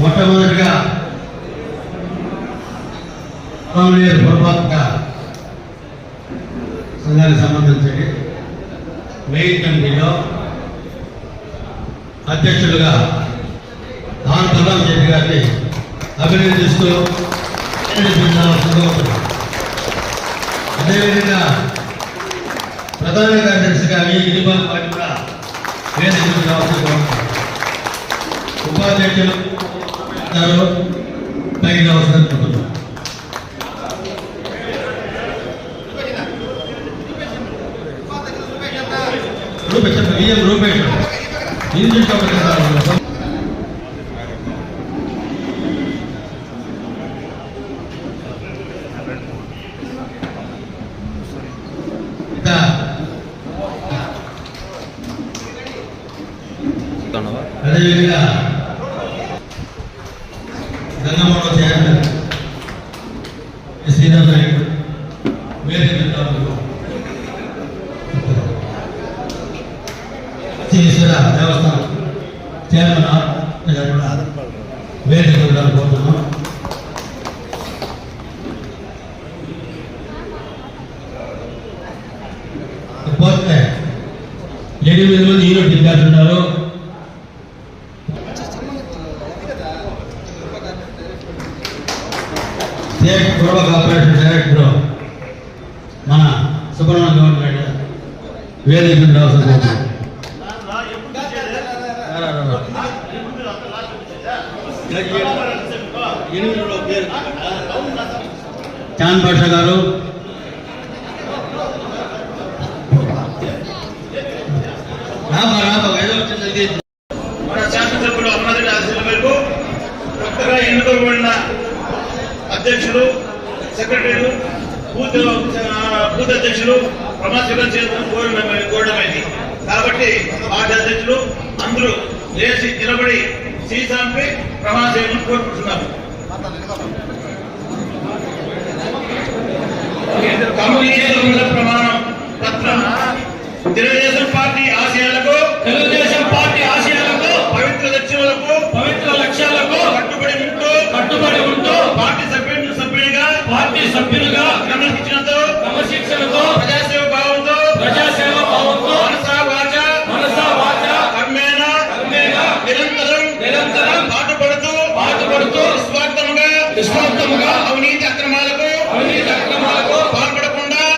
మొట్టమొదటిగా కామ్రేడ్ సంబంధించి మెయిన్ కమిటీలో అధ్యక్షులుగా ఆన్ ప్రధాన రెడ్డి గారిని అభినందిస్తూ అదేవిధంగా ప్రధాన కార్యదర్శి గారి ఇదిబాబు గారిని కూడా వేదిక ఉపాధ్యక్షులు గారు పైన అవసరం అనుకుంటున్నాను రూపేష్ చెప్పండి విఎం రూపేష్ ఇది. చూసుకోవాలి ఇంకా అదేవిధంగా చైర్మన్ ఎస్. నాయుడు వేరే నేతలు దేవస్థానం. చైర్మన్ వేరే కోరుతున్నాం పోతే ఎనిమిది మంది యూనిట్ విద్యార్థులు ఉన్నారు. స్టేట్ గృహ కార్పొరేషన్ డైరెక్టర్ మన సుబ్రహ్మణ్యం గవర్నమెంట్ వేదిక మీద అవసరం కోరుతున్నాం. రా, చాన్ పాషా గారు రాబా రాబా ఆశీర్వాదం కొత్తగా ఎన్నుకోబడిన అధ్యక్షులు సెక్రటరీలు బూత్ బూత్ అధ్యక్షులు ప్రమాణ చేయడం కోరడం కోరడమైంది కాబట్టి పార్టీ అధ్యక్షులు అందరూ లేచి నిలబడి సీసాంపై ప్రమాణశీలం కోరుకుంటున్నారు. ప్రమాణం పత్రం తెలియజేస్తున్నారు సభ్యులుగా క్రమశిక్షణతో క్రమశిక్షణతో ప్రజాసేవ భావంతో ప్రజాసేవ భావంతో మనసా వాచ మనసా వాచ కర్మేణ కర్మేణ నిరంతరం నిరంతరం పాటుపడుతూ పాటుపడుతూ నిస్వార్థముగా నిస్వార్థముగా